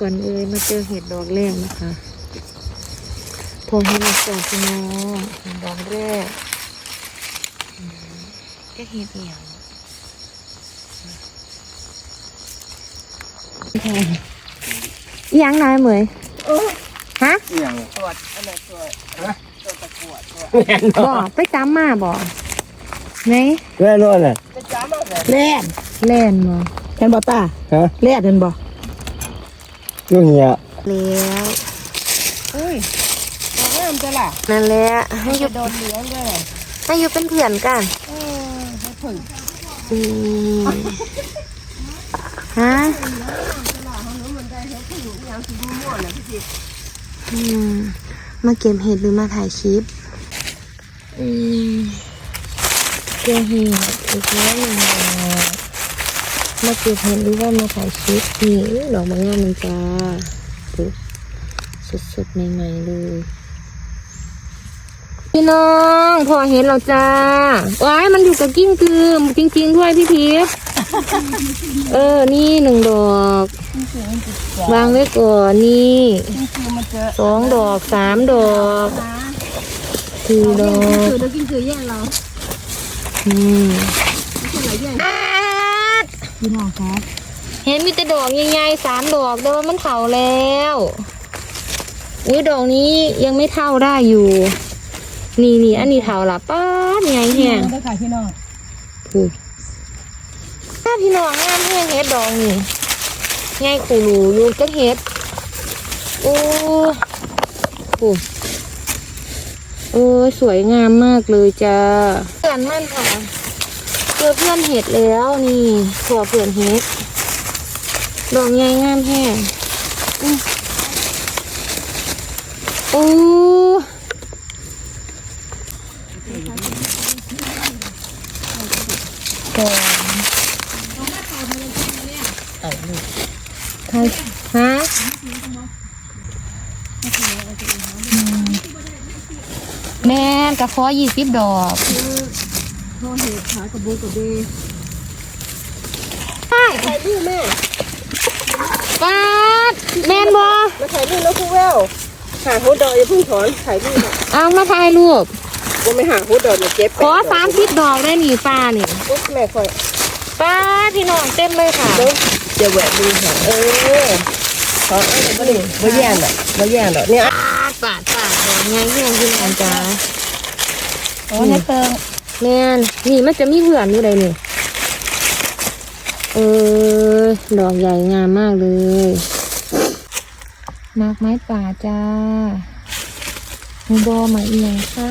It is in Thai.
ก่อนเอ้ยมาเจอเห็ดดอกแรกนะคะ พอเห็ดมาจากพี่น้องเห็ดดอกแรกอืมก็เห็ดเหี่ยวอหยังน้อยเหมยฮะอย่างตรวจอันไหนตรวจตรวจตะกรวดตรวจแน่นบ่ไปจำมาบ่ไหนแน่นอนเลยจะจ้ามาแบบแล่นเล่นบ่เห็นบ่ตาฮะแล่นเห็นบ่ ยุ่งเหี้ยแล้วอุ้ยดอกงามจ้ะล่ะนั่นแหละให้อยู่โดนเหลืองด้วยให้อยู่เป็นเพื่อนกันเออให้ผึ่งอืมฮะอืมมาเก็บเห็ดหรือมาถ่ายคลิปอืมเก็บเห็ดอีกแล้วหนึ่งดอก มาเก็บเห็ดหรือว่ามาถ่ายคลิปนี่ดอกมะงามมันจ้าดูสดๆใหม่ๆเลยพี่น้องพอเห็นเราจ้าว้ายมันอยู่กับกิ้งกือจริงๆด้วยพี่พีฟเออ นี่หนึ่งดอก วางไว้ก่อนนี่คือมันเจอสองดอกสามดอกสี่ดอกคือเดี๋ยวกินคือแย่งเราอืม พี่น้องครับเห็นมีแต่ดอกใหญ่ๆสามดอกแต่ว่ามันเถาแล้วอุ้ยดอกนี้ยังไม่เท่าได้อยู่ นี่นี่อันนี้เถาละป้าดไงแห้งได้ค่ะพี่น้องคือถ้าพี่น้องงามแห้งเฮ็ดดอกนี่ไงขู่หลูอยู่ก็เฮ็ดโอ้โหเออสวยงามมากเลยจ้าเพื่อนมั่นค่ะเจ อเพื่อนเห็ดแล้วนี่ถั่วเพื่อนเฮ็ดดอกใหญ่งามแห้งอื้อโอ้ใครฮะแม่นกระเพาะยี่สิบดอก พ่อเห็ดขากระโบกระเบใช่ถ่ายรูปแม่ป้าดแมนบอมาถ่ายรูปแล้วคู่แววหาโฮดดอกอย่าเพิ่งถอนถ่ายรูปเอามาถ่ายรูปว่าไม่หาโฮดดอกเนี่ยเจ็บขอสามสิบดอกได้หนีป้านี่ปุ๊บแม่คอยป้าพี่น้องเต็มเลยค่ะเดี๋ยวจะแหวกดูค่ะเออขอเอาไปดิไม่แย่งหรอกไม่แย่งหรอกเนี่ยปาดปาดปาดดอกไงพี่น้องพี่น้องจ้าโอ้ในเติง แมนนี่มันจะมีเหือนอยู่ใดนี่เออดอกใหญ่งามมากเลยมากไม้ป่าจ้าหมูบอมาเอียงคะ